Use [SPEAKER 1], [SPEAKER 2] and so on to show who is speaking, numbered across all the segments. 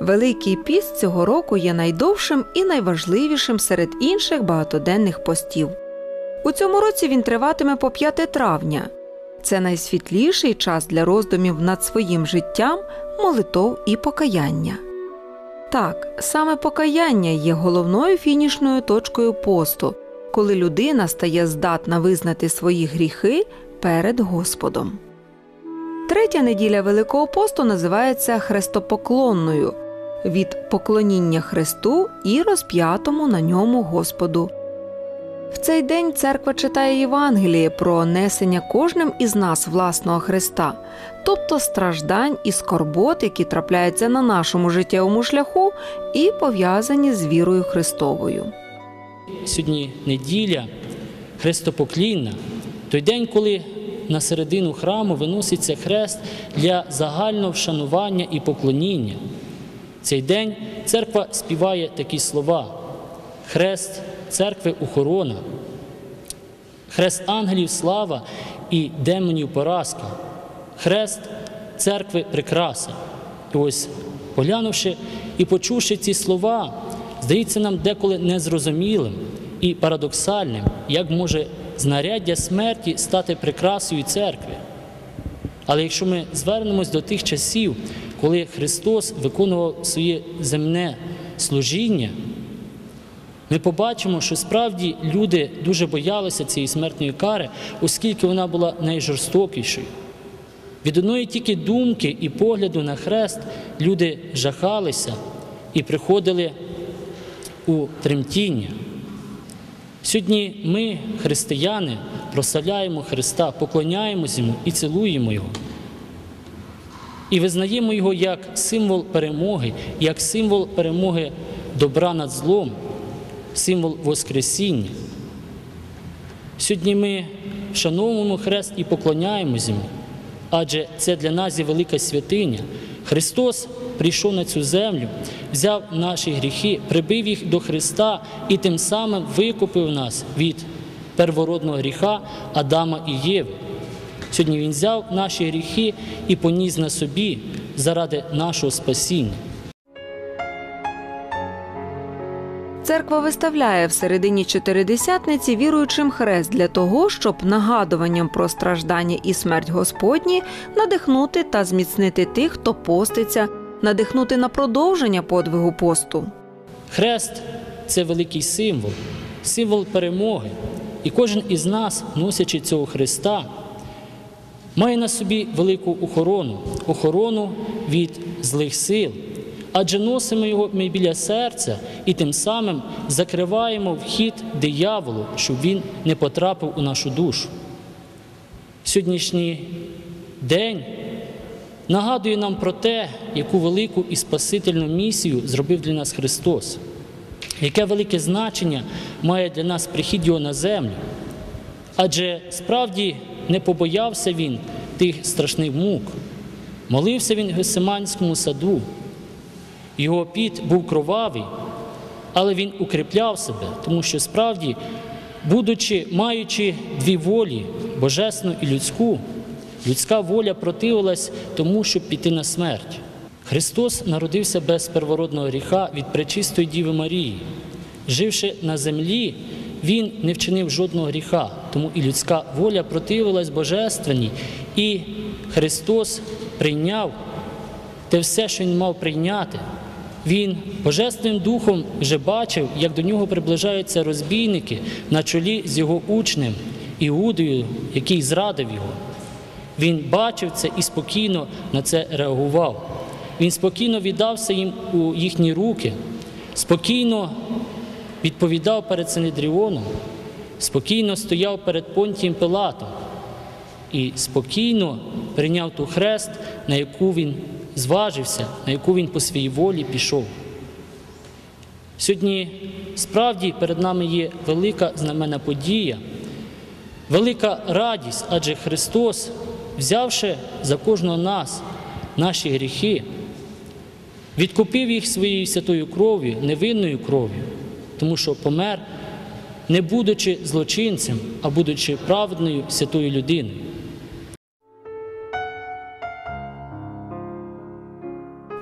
[SPEAKER 1] Великий піст цього року є найдовшим і найважливішим серед інших багатоденних постів. У цьому році він триватиме по 5 травня. Це найсвітліший час для роздумів над своїм життям, молитов і покаяння. Так, саме покаяння є головною фінішною точкою посту, коли людина стає здатна визнати свої гріхи перед Господом. Третя неділя Великого посту називається хрестопоклонною від поклоніння Христу і розп'ятому на ньому Господу. В цей день церква читає Євангеліє про несення кожним із нас власного Христа, тобто страждань і скорбот, які трапляються на нашому життєвому шляху і пов'язані з вірою Христовою.
[SPEAKER 2] Сьогодні неділя, хрестопоклінна, той день, коли на середину храму виноситься хрест для загального вшанування і поклоніння. Цей день церква співає такі слова: Хрест церкви охорона, хрест ангелів слава і демонів поразка, хрест церкви прикраса. І ось, поглянувши і почувши ці слова, здається нам деколи незрозумілим і парадоксальним, як може знаряддя смерті стати прикрасою церкви. Але якщо ми звернемось до тих часів, коли Христос виконував своє земне служіння, ми побачимо, що справді люди дуже боялися цієї смертної кари, оскільки вона була найжорстокішою. Від одної тільки думки і погляду на хрест люди жахалися і приходили у тремтіння. Сьогодні ми, християни, прославляємо Христа, поклоняємось Йому і цілуємо Його. І визнаємо Його як символ перемоги, як символ перемоги добра над злом, символ Воскресіння. Сьогодні ми вшановуємо Хрест і поклоняємось Йому, адже це для нас є велика святиня. Христос прийшов на цю землю, взяв наші гріхи, прибив їх до Христа і тим самим викупив нас від первородного гріха Адама і Єви. Сьогодні Він взяв наші гріхи і поніс на собі заради нашого спасіння.
[SPEAKER 1] Церква виставляє в середині чотиридесятниці віруючим хрест для того, щоб нагадуванням про страждання і смерть Господні надихнути та зміцнити тих, хто поститься, надихнути на продовження подвигу посту.
[SPEAKER 2] Хрест це великий символ, символ перемоги. І кожен із нас, носячи цього Христа, має на собі велику охорону, охорону від злих сил. Адже носимо його ми біля серця і тим самим закриваємо вхід дияволу, щоб він не потрапив у нашу душу. Сьогоднішній день нагадує нам про те, яку велику і спасительну місію зробив для нас Христос, яке велике значення має для нас прихід Його на землю. Адже справді не побоявся Він тих страшних мук. Молився він в Гесиманському саду. Його піт був кровавий, але він укріпляв себе, тому що справді, будучи, маючи дві волі, божественну і людську, людська воля противилась тому, щоб піти на смерть. Христос народився без первородного гріха від пречистої Діви Марії. Живши на землі, Він не вчинив жодного гріха, тому і людська воля противилась Божественній, і Христос прийняв те все, що Він мав прийняти. Він Божественним Духом вже бачив, як до нього приближаються розбійники на чолі з його учнем Іудою, який зрадив його. Він бачив це і спокійно на це реагував. Він спокійно віддався їм у їхні руки, спокійно відповідав перед Синедріоном, спокійно стояв перед Понтієм Пилатом і спокійно прийняв ту хрест, на яку він зважився, на яку він по своїй волі пішов. Сьогодні справді перед нами є велика знаменна подія, велика радість, адже Христос, взявши за кожного нас наші гріхи, відкупив їх своєю святою кров'ю, невинною кров'ю, тому що помер, не будучи злочинцем, а будучи праведною святою людиною.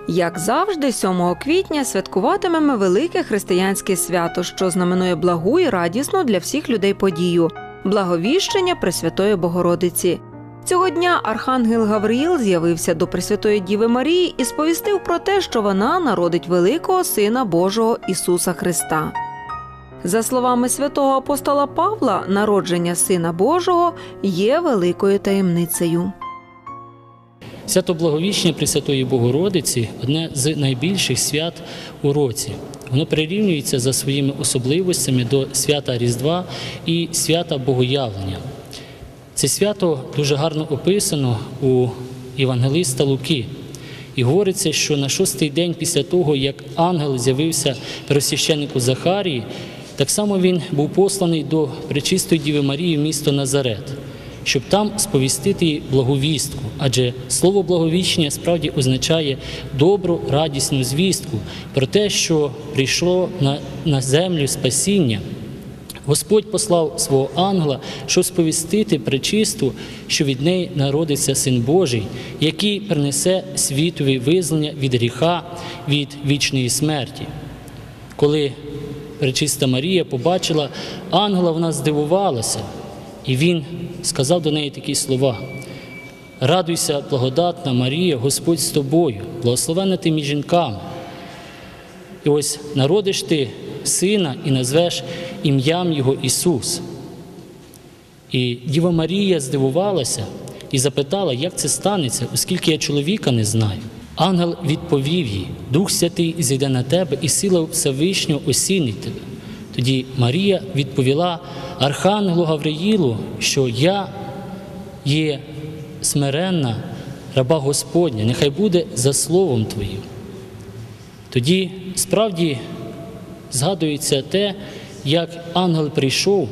[SPEAKER 1] Як завжди, 7 квітня святкуватимемо велике християнське свято, що знаменує благу і радісну для всіх людей подію благовіщення Пресвятої Богородиці. Цього дня архангел Гавриїл з'явився до Пресвятої Діви Марії і сповістив про те, що вона народить великого Сина Божого Ісуса Христа. За словами святого апостола Павла, народження Сина Божого є великою таємницею.
[SPEAKER 2] Свято Благовіщення Пресвятої Богородиці одне з найбільших свят у році. Воно прирівнюється за своїми особливостями до свята Різдва і свята Богоявлення. Це свято дуже гарно описано у Євангелиста Луки. І говориться, що на шостий день після того, як ангел з'явився первосвященнику Захарії, так само він був посланий до Пречистої Діви Марії в місто Назарет, щоб там сповістити їй благовістку. Адже слово благовіщення справді означає добру, радісну звістку про те, що прийшло на, на землю спасіння. Господь послав свого ангела, щоб сповістити пречисту, що від неї народиться Син Божий, який принесе світові визволення від гріха, від вічної смерті. Коли пречиста Марія побачила ангела, вона здивувалася, і він сказав до неї такі слова: Радуйся, благодатна Марія, Господь з тобою, благословена ти між жінками. І ось народиш ти сина і назвеш ім'ям Його Ісус. І Діва Марія здивувалася і запитала, як це станеться, оскільки я чоловіка не знаю. Ангел відповів їй: Дух Святий зійде на тебе, і сила Всевишнього осінить тебе. Тоді Марія відповіла Архангелу Гавриїлу, що я є смиренна раба Господня, нехай буде за словом Твоїм. Тоді справді згадується те, як ангел прийшов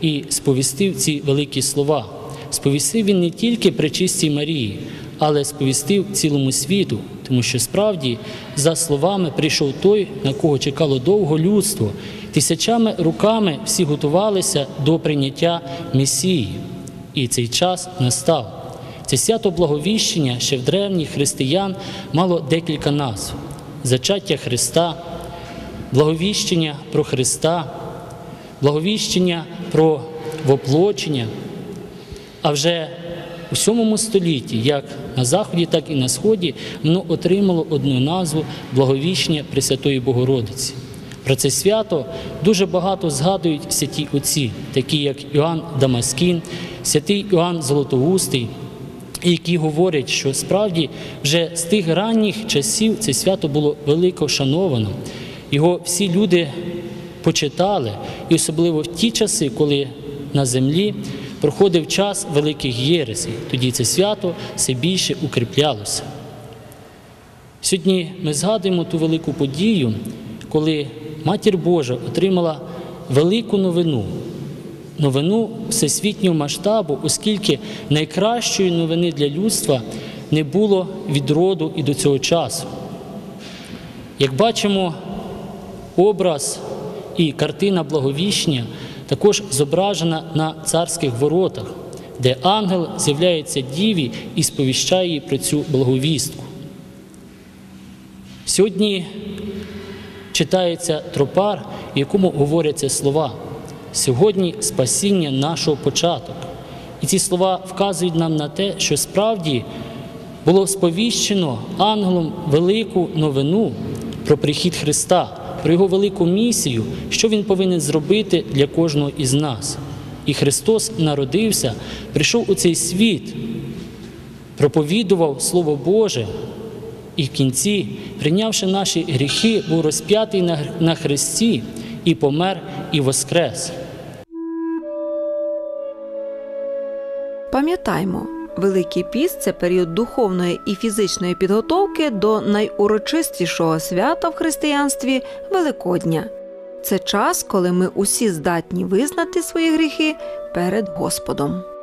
[SPEAKER 2] і сповістив ці великі слова. Сповістив він не тільки пречистій Марії, але сповістив цілому світу, тому що справді, за словами, прийшов той, на кого чекало довго людство. Тисячами руками всі готувалися до прийняття Месії, і цей час настав. Це свято Благовіщення ще в древніх християн мало декілька назв: зачаття Христа, благовіщення про Христа, благовіщення про воплочення. А вже у VII столітті, як на Заході, так і на Сході, воно отримало одну назву Благовіщення Пресвятої Богородиці. Про це свято дуже багато згадують святі отці, такі як Іоанн Дамаскін, святий Іоанн Золотоустий, які говорять, що справді вже з тих ранніх часів це свято було велико шановано. Його всі люди почитали, і особливо в ті часи, коли на землі проходив час великих єресей. Тоді це свято все більше укріплялося. Сьогодні ми згадуємо ту велику подію, коли Матір Божа отримала велику новину, новину всесвітнього масштабу, оскільки найкращої новини для людства не було від роду і до цього часу. Як бачимо, образ і картина благовіщення також зображена на царських воротах, де ангел з'являється діві і сповіщає їй про цю благовістку. Сьогодні читається тропар, в якому говоряться слова. Сьогодні спасіння нашого початок. І ці слова вказують нам на те, що справді було сповіщено ангелом велику новину про прихід Христа, про його велику місію, що Він повинен зробити для кожного із нас. І Христос народився, прийшов у цей світ, проповідував Слово Боже, і в кінці, прийнявши наші гріхи, був розп'ятий на, Христі і помер, і воскрес.
[SPEAKER 1] Пам'ятаймо, Великий піст це період духовної і фізичної підготовки до найурочистішого свята в християнстві Великодня. Це час, коли ми усі здатні визнати свої гріхи перед Господом.